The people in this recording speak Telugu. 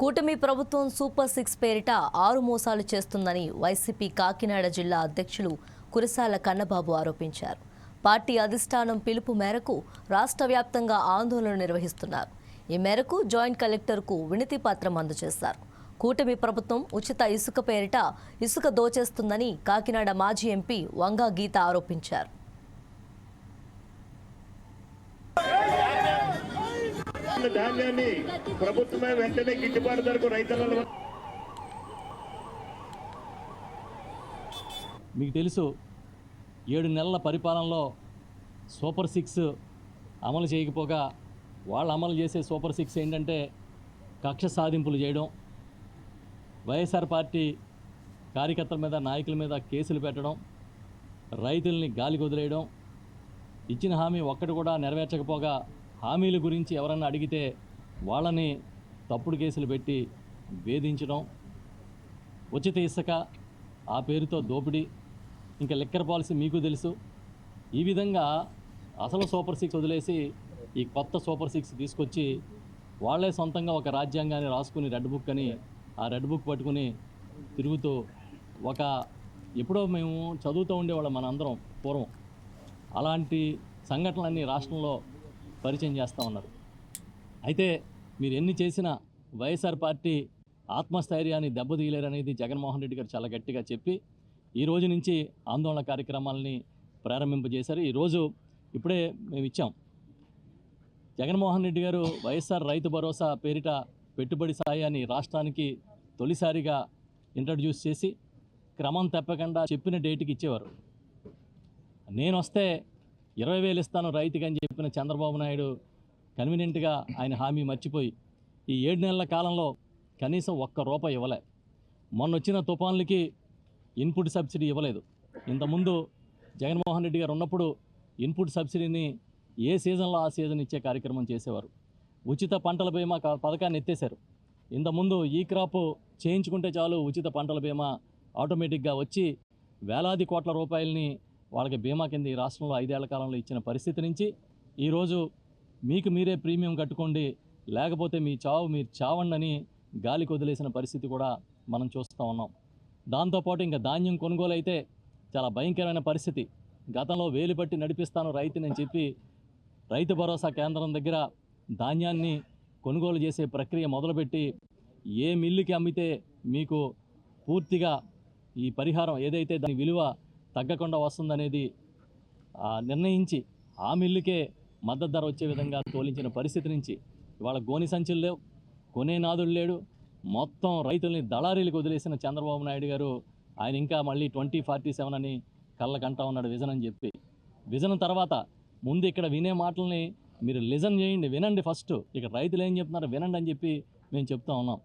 కూటమి ప్రభుత్వం సూపర్ సిక్స్ పేరిట ఆరు మోసాలు చేస్తుందని వైసీపీ కాకినాడ జిల్లా అధ్యక్షులు కురసాల కన్నబాబు ఆరోపించారు. పార్టీ అధిష్టానం పిలుపు మేరకు రాష్ట్ర వ్యాప్తంగా ఆందోళన నిర్వహిస్తున్నారు. ఈ మేరకు జాయింట్ కలెక్టర్కు వినతి పత్రం అందజేశారు. కూటమి ప్రభుత్వం ఉచిత ఇసుక పేరిట ఇసుక దోచేస్తుందని కాకినాడ మాజీ ఎంపీ వంగా గీత ఆరోపించారు. ధాన్యాన్ని ప్రభుత్వమే వెంటనే గిట్టుబాటు ధరకు రైతులను మీకు తెలుసు ఏడు నెలల పరిపాలనలో సూపర్ సిక్స్ అమలు చేయకపోగా వాళ్ళు అమలు చేసే సూపర్ సిక్స్ ఏంటంటే కక్ష సాధింపులు చేయడం వైఎస్ఆర్ పార్టీ కార్యకర్తల మీద నాయకుల మీద కేసులు పెట్టడం రైతుల్ని గాలికి వదిలేయడం ఇచ్చిన హామీ ఒక్కటి కూడా నెరవేర్చకపోగా హామీల గురించి ఎవరన్నా అడిగితే వాళ్ళని తప్పుడు కేసులు పెట్టి వేధించడం ఉచిత ఇసుక ఆ పేరుతో దోపిడీ ఇంకా లిక్కర్ పాలసీ మీకు తెలుసు. ఈ విధంగా అసలు సూపర్ సిక్స్ వదిలేసి ఈ కొత్త సూపర్ సిక్స్ తీసుకొచ్చి వాళ్ళే సొంతంగా ఒక రాజ్యాంగాన్ని రాసుకుని రెడ్ బుక్ అని ఆ రెడ్ బుక్ పట్టుకుని తిరుగుతూ ఒక ఎప్పుడో మేము చదువుతూ ఉండేవాళ్ళం మన అందరం పూర్వం. అలాంటి సంఘటనలన్నీ రాష్ట్రంలో పరిచయం చేస్తూ ఉన్నారు. అయితే మీరు ఎన్ని చేసినా వైఎస్ఆర్ పార్టీ ఆత్మస్థైర్యాన్ని దెబ్బతీయలేరనేది జగన్మోహన్ రెడ్డి గారు చాలా గట్టిగా చెప్పి ఈ రోజు నుంచి ఆందోళన కార్యక్రమాలని ప్రారంభింపజేశారు. ఈరోజు ఇప్పుడే మేము ఇచ్చాం. జగన్మోహన్ రెడ్డి గారు వైఎస్ఆర్ రైతు భరోసా పేరిట పెట్టుబడి సాయాన్ని రాష్ట్రానికి తొలిసారిగా ఇంట్రడ్యూస్ చేసి క్రమం తప్పకుండా చెప్పిన డేట్కి ఇచ్చేవారు. నేను వస్తే ఇరవై వేలు ఇస్తాను రైతుకి అని చెప్పిన చంద్రబాబు నాయుడు కన్వీనియంట్గా ఆయన హామీ మర్చిపోయి ఈ ఏడు నెలల కాలంలో కనీసం ఒక్క రూపాయి ఇవ్వలే. మొన్న వచ్చిన తుఫాన్లకి ఇన్పుట్ సబ్సిడీ ఇవ్వలేదు. ఇంతకుముందు జగన్మోహన్ రెడ్డి గారు ఉన్నప్పుడు ఇన్పుట్ సబ్సిడీని ఏ సీజన్లో ఆ సీజన్ ఇచ్చే కార్యక్రమం చేసేవారు. ఉచిత పంటల బీమా పథకాన్ని ఎత్తేశారు. ఇంతకుముందు ఈ క్రాప్ చేయించుకుంటే చాలు ఉచిత పంటల బీమా ఆటోమేటిక్గా వచ్చి వేలాది కోట్ల రూపాయలని వాళ్ళకి బీమా కింద ఈ రాష్ట్రంలో ఐదేళ్ళ కాలంలో ఇచ్చిన పరిస్థితి నుంచి ఈరోజు మీకు మీరే ప్రీమియం కట్టుకోండి లేకపోతే మీ చావు మీరు చావండి అని గాలికి వదిలేసిన పరిస్థితి కూడా మనం చూస్తూ ఉన్నాం. దాంతోపాటు ఇంకా ధాన్యం కొనుగోలు అయితే చాలా భయంకరమైన పరిస్థితి. గతంలో వేలు పట్టి నడిపిస్తాను రైతుని చెప్పి రైతు భరోసా కేంద్రం దగ్గర ధాన్యాన్ని కొనుగోలు చేసే ప్రక్రియ మొదలుపెట్టి ఏ మిల్లుకి అమ్మితే మీకు పూర్తిగా ఈ పరిహారం ఏదైతే దాని విలువ తగ్గకుండా వస్తుందనేది నిర్ణయించి ఆ మిల్లుకే మద్దతు ధర వచ్చే విధంగా తోలించిన పరిస్థితి నుంచి ఇవాళ గోని సంచులు లేవు కొనేనాదుడు లేడు. మొత్తం రైతుల్ని దళారీలకు వదిలేసిన చంద్రబాబు నాయుడు గారు ఆయన ఇంకా మళ్ళీ ట్వంటీ ఫార్టీ సెవెన్ అని కళ్ళకంటా ఉన్నాడు విజన్ అని చెప్పి. విజన్ తర్వాత ముందు ఇక్కడ వినే మాటల్ని మీరు లిజన్ చేయండి వినండి ఫస్ట్. ఇక్కడ రైతులు ఏం చెప్తున్నారు వినండి అని చెప్పి మేము చెప్తా ఉన్నాం.